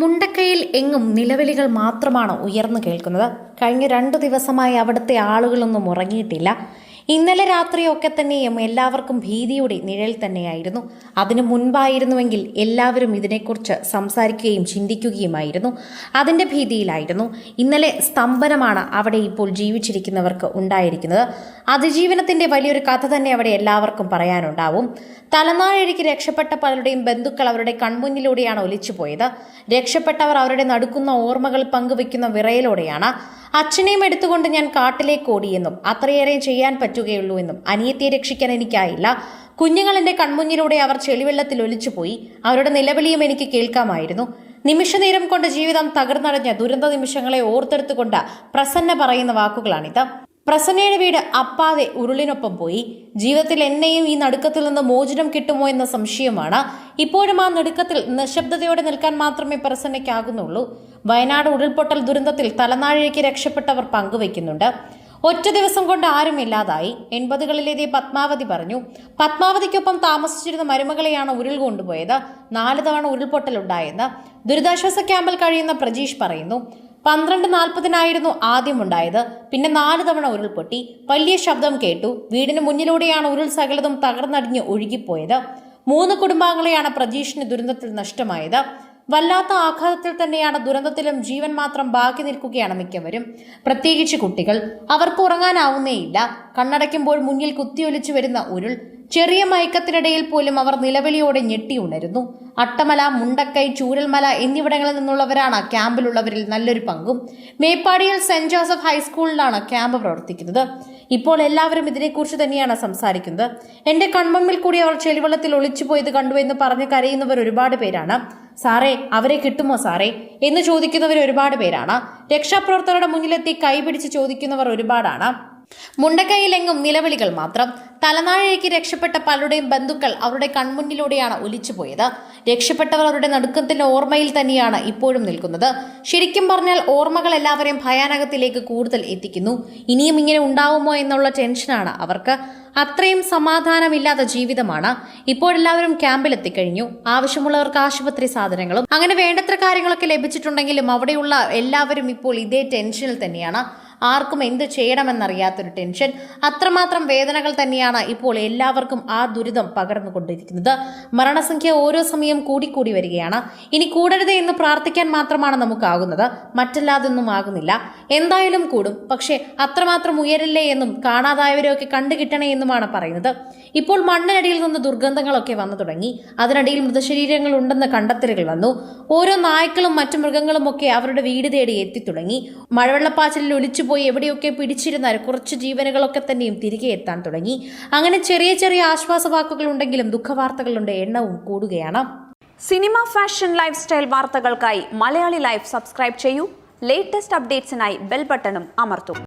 മുണ്ടക്കയിൽ എങ്ങും നിലവിളികൾ മാത്രമാണ് ഉയർന്നു കേൾക്കുന്നത്? കഴിഞ്ഞ രണ്ടു ദിവസമായി അവിടുത്തെ ആളുകളൊന്നും ഉറങ്ങിയിട്ടില്ല. ഇന്നലെ രാത്രിയൊക്കെ തന്നെയും എല്ലാവർക്കും ഭീതിയുടെ നിഴൽ തന്നെയായിരുന്നു. അതിനു മുൻപായിരുന്നുവെങ്കിൽ എല്ലാവരും ഇതിനെക്കുറിച്ച് സംസാരിക്കുകയും ചിന്തിക്കുകയുമായിരുന്നു. അതിന്റെ ഭീതിയിലായിരുന്നു. ഇന്നലെ സ്തംഭനമാണ് അവിടെ ഇപ്പോൾ ജീവിച്ചിരിക്കുന്നവർക്ക് ഉണ്ടായിരിക്കുന്നത്. അതിജീവനത്തിന്റെ വലിയൊരു കഥ തന്നെ അവിടെ എല്ലാവർക്കും പറയാനുണ്ടാവും. തലനാഴിക്ക് രക്ഷപ്പെട്ട പലരുടെയും ബന്ധുക്കൾ അവരുടെ കൺമുന്നിലൂടെയാണ് ഒലിച്ചുപോയത്. രക്ഷപ്പെട്ടവർ അവരുടെ നടുക്കുന്ന ഓർമ്മകൾ പങ്കുവെക്കുന്ന വിറയലോടെയാണ്. അച്ഛനെയും എടുത്തുകൊണ്ട് ഞാൻ കാട്ടിലേക്ക് ഓടിയെന്നും അത്രയേറെ ചെയ്യാൻ പറ്റുകയുള്ളൂ എന്നും അനിയത്തിയെ രക്ഷിക്കാൻ എനിക്കായില്ല. കുഞ്ഞുങ്ങൾ എന്റെ കൺമുന്നിലൂടെ അവർ ചെളിവെള്ളത്തിൽ ഒലിച്ചുപോയി. അവരുടെ നിലവിളിയും എനിക്ക് കേൾക്കാമായിരുന്നു. നിമിഷനേരം കൊണ്ട് ജീവിതം തകർന്നടഞ്ഞ ദുരന്ത നിമിഷങ്ങളെ ഓർത്തെടുത്തുകൊണ്ട് പ്രസന്ന പറയുന്ന വാക്കുകളാണിത്. പ്രസന്നയുടെ വീട് അപ്പാതെ ഉരുളിനൊപ്പം പോയി. ജീവിതത്തിൽ എന്നെയും ഈ നടുക്കത്തിൽ നിന്ന് മോചനം കിട്ടുമോ എന്ന സംശയമാണ്. ഇപ്പോഴും ആ നടുക്കത്തിൽ നിശബ്ദതയോടെ നിൽക്കാൻ മാത്രമേ പ്രസന്നയ്ക്കാകുന്നുള്ളൂ. വയനാട് ഉരുൾപൊട്ടൽ ദുരന്തത്തിൽ തലനാഴിക്ക് രക്ഷപ്പെട്ടവർ പങ്കുവെക്കുന്നുണ്ട് ഒറ്റ ദിവസം കൊണ്ട് ആരും ഇല്ലാതായി. എൺപതുകളിലേതേ പത്മാവതി പറഞ്ഞു. പത്മാവതിക്കൊപ്പം താമസിച്ചിരുന്ന മരുമകളെയാണ് ഉരുൾ കൊണ്ടുപോയത്. നാല് തവണ ഉരുൾപൊട്ടലുണ്ടായെന്ന് ദുരിതാശ്വാസ ക്യാമ്പിൽ കഴിയുന്ന പ്രജീഷ് പറയുന്നു. പന്ത്രണ്ട് നാൽപ്പതിനായിരുന്നു ആദ്യമുണ്ടായത്. പിന്നെ നാല് തവണ ഉരുൾപൊട്ടി. വലിയ ശബ്ദം കേട്ടു. വീടിന് മുന്നിലൂടെയാണ് ഉരുൾ സകലതും തകർന്നടിഞ്ഞ് ഒഴുകിപ്പോയത്. മൂന്ന് കുടുംബാംഗങ്ങളെയാണ് പ്രജീഷിന് ദുരന്തത്തിൽ നഷ്ടമായത്. വല്ലാത്ത ആഘാതത്തിൽ തന്നെയാണ് ദുരന്തത്തിലും ജീവൻ മാത്രം ബാക്കി നിൽക്കുകയാണ് മിക്കവരും. പ്രത്യേകിച്ച് കുട്ടികൾ. അവർക്ക് ഉറങ്ങാനാവുന്നേയില്ല. കണ്ണടയ്ക്കുമ്പോൾ മുന്നിൽ കുത്തിയൊലിച്ചു വരുന്ന ഉരുൾ ചെറിയ മയക്കത്തിനിടയിൽ പോലും അവർ നിലവിളിയോടെ ഞെട്ടി ഉണരുന്നു. അട്ടമല മുണ്ടക്കൈ ചൂരൽമല എന്നിവിടങ്ങളിൽ നിന്നുള്ളവരാണ് ക്യാമ്പിലുള്ളവരിൽ നല്ലൊരു പങ്കും. മേപ്പാടിയിൽ സെന്റ് ജോസഫ് ഹൈസ്കൂളിലാണ് ക്യാമ്പ് പ്രവർത്തിക്കുന്നത്. ഇപ്പോൾ എല്ലാവരും ഇതിനെക്കുറിച്ച് തന്നെയാണ് സംസാരിക്കുന്നത്. എന്റെ കൺമുമ്പിൽ കൂടി അവർ ചെളിവെള്ളത്തിൽ ഒളിച്ചുപോയത് കണ്ടു എന്ന് പറഞ്ഞ് കരയുന്നവർ ഒരുപാട് പേരാണ്. സാറേ അവരെ കിട്ടുമോ സാറേ? എന്ന് ചോദിക്കുന്നവർ ഒരുപാട് പേരാണ്. രക്ഷാപ്രവർത്തകരുടെ മുന്നിലെത്തി കൈപിടിച്ച് ചോദിക്കുന്നവർ ഒരുപാടാണ്. മുണ്ടക്കൈയിലെങ്ങും നിലവിളികൾ മാത്രം. തലനാഴയ്ക്ക് രക്ഷപ്പെട്ട പലരുടെയും ബന്ധുക്കൾ അവരുടെ കൺമുന്നിലൂടെയാണ് ഒലിച്ചുപോയത്. രക്ഷപ്പെട്ടവർ അവരുടെ നടുക്കത്തിന്റെ ഓർമ്മയിൽ തന്നെയാണ് ഇപ്പോഴും നിൽക്കുന്നത്. ശരിക്കും പറഞ്ഞാൽ ഓർമ്മകൾ എല്ലാവരെയും ഭയാനകത്തിലേക്ക് കൂടുതൽ എത്തിക്കുന്നു. ഇനിയും ഇങ്ങനെ ഉണ്ടാവുമോ എന്നുള്ള ടെൻഷനാണ് അവർക്ക്. അത്രയും സമാധാനമില്ലാത്ത ജീവിതമാണ് ഇപ്പോഴെല്ലാവരും ക്യാമ്പിലെത്തിക്കഴിഞ്ഞു. ആവശ്യമുള്ളവർക്ക് ആശുപത്രി സാധനങ്ങളും അങ്ങനെ വേണ്ടത്ര കാര്യങ്ങളൊക്കെ ലഭിച്ചിട്ടുണ്ടെങ്കിലും അവിടെയുള്ള എല്ലാവരും ഇപ്പോൾ ഇതേ ടെൻഷനിൽ തന്നെയാണ്. ആർക്കും എന്ത് ചെയ്യണമെന്നറിയാത്തൊരു ടെൻഷൻ. അത്രമാത്രം വേദനകൾ തന്നെയാണ് ഇപ്പോൾ എല്ലാവർക്കും ആ ദുരിതം പകർന്നുകൊണ്ടിരിക്കുന്നത്. മരണസംഖ്യ ഓരോ സമയം കൂടിക്കൂടി വരികയാണ്. ഇനി കൂടരുത് എന്ന് പ്രാർത്ഥിക്കാൻ മാത്രമാണ് നമുക്കാകുന്നത്. മറ്റല്ലാതൊന്നും ആകുന്നില്ല. എന്തായാലും കൂടും. പക്ഷേ അത്രമാത്രം ഉയരല്ലേ എന്നും കാണാതായവരെയൊക്കെ കണ്ടുകിട്ടണേ എന്നുമാണ് പറയുന്നത്. ഇപ്പോൾ മണ്ണിനടിയിൽ നിന്ന് ദുർഗന്ധങ്ങളൊക്കെ വന്നു തുടങ്ങി. അതിനടിയിൽ മൃതശരീരങ്ങൾ ഉണ്ടെന്ന് കണ്ടെത്തലുകൾ വന്നു. ഓരോ നായ്ക്കളും മറ്റു മൃഗങ്ങളും ഒക്കെ അവരുടെ വീട് തേടി എത്തിത്തുടങ്ങി മഴവെള്ളപ്പാച്ചിലിൽ ഒലിച്ചുപോയി എവിടെയൊക്കെ പിടിച്ചിരുന്ന കുറച്ച് ജീവനുകളൊക്കെ തന്നെയും തിരികെ എത്താൻ തുടങ്ങി. അങ്ങനെ ചെറിയ ചെറിയ ആശ്വാസവാക്കുകൾ ഉണ്ടെങ്കിലും ദുഃഖവാർത്തകളുടെ എണ്ണവും കൂടുകയാണ്. സിനിമ ഫാഷൻ ലൈഫ് സ്റ്റൈൽ വാർത്തകൾക്കായി മലയാളി ലൈഫ് സബ്സ്ക്രൈബ് ചെയ്യൂ. ലേറ്റസ്റ്റ് അപ്ഡേറ്റ്സിനായി ബെൽ ബട്ടണും അമർത്തൂ.